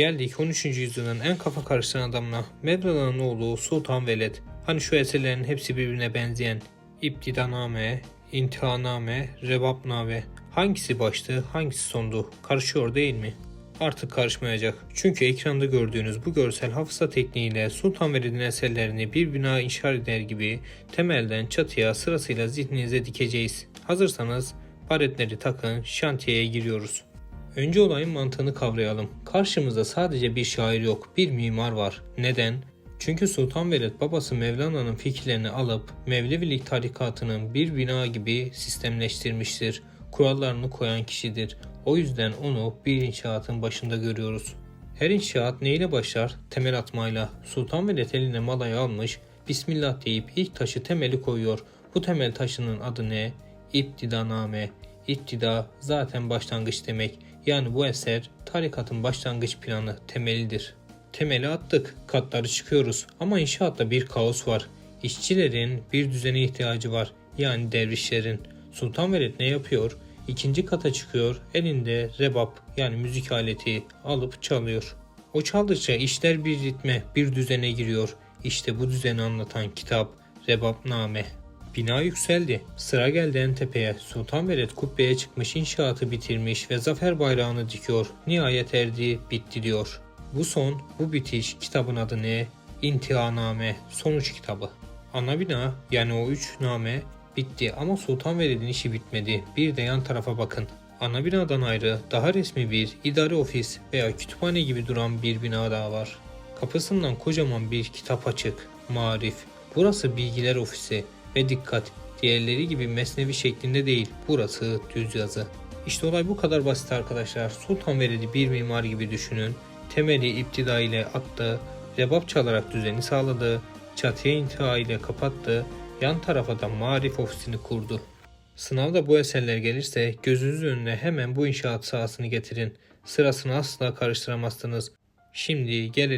Geldik 13. yüzyılın en kafa karıştıran adamına. Mevlana'nın oğlu Sultan Veled. Hani şu eserlerin hepsi birbirine benzeyen. İptidaname, İntihaname, Rebapname. Hangisi baştı, hangisi sondu? Karışıyor değil mi? Artık karışmayacak. Çünkü ekranda gördüğünüz bu görsel hafıza tekniğiyle Sultan Veled'in eserlerini bir bina inşa eder gibi temelden çatıya sırasıyla zihninize dikeceğiz. Hazırsanız baretleri takın, şantiyeye giriyoruz. Önce olayın mantığını kavrayalım. Karşımızda sadece bir şair yok, bir mimar var. Neden? Çünkü Sultan Veled babası Mevlana'nın fikirlerini alıp Mevlevilik tarikatının bir bina gibi sistemleştirmiştir. Kurallarını koyan kişidir. O yüzden onu bir inşaatın başında görüyoruz. Her inşaat neyle başlar? Temel atmayla. Sultan Veled eline malayı almış, Bismillah deyip ilk taşı temeli koyuyor. Bu temel taşının adı ne? İptidaname. İptida zaten başlangıç demek. Yani bu eser tarikatın başlangıç planı, temelidir. Temeli attık, katları çıkıyoruz ama inşaatta bir kaos var. İşçilerin bir düzene ihtiyacı var. Yani dervişlerin. Sultan Veled ne yapıyor? İkinci kata çıkıyor, elinde rebap yani müzik aleti alıp çalıyor. O çaldıkça işler bir ritme, bir düzene giriyor. İşte bu düzeni anlatan kitap Rebapname. Bina yükseldi. Sıra geldi en tepeye. Sultan Veled kubbeye çıkmış inşaatı bitirmiş ve zafer bayrağını dikiyor. Nihayet erdi, bitti diyor. Bu son, bu bitiş kitabın adı ne? İntihaname, sonuç kitabı. Ana bina yani o üç name bitti ama Sultan Veled'in işi bitmedi. Bir de yan tarafa bakın. Ana binadan ayrı daha resmi bir idari ofis veya kütüphane gibi duran bir bina daha var. Kapısından kocaman bir kitap açık. Marif. Burası bilgiler ofisi ve dikkat. Diğerleri gibi mesnevi şeklinde değil. Burası düz yazı. İşte olay bu kadar basit arkadaşlar. Sultan Veled'i bir mimar gibi düşünün. Temeli iptida ile attı. Rebap çalarak düzeni sağladı. Çatıya intiha ile kapattı. Yan tarafa da marif ofisini kurdu. Sınavda bu eserler gelirse gözünüzün önüne hemen bu inşaat sahasını getirin. Sırasını asla karıştıramazsınız. Şimdi gelelim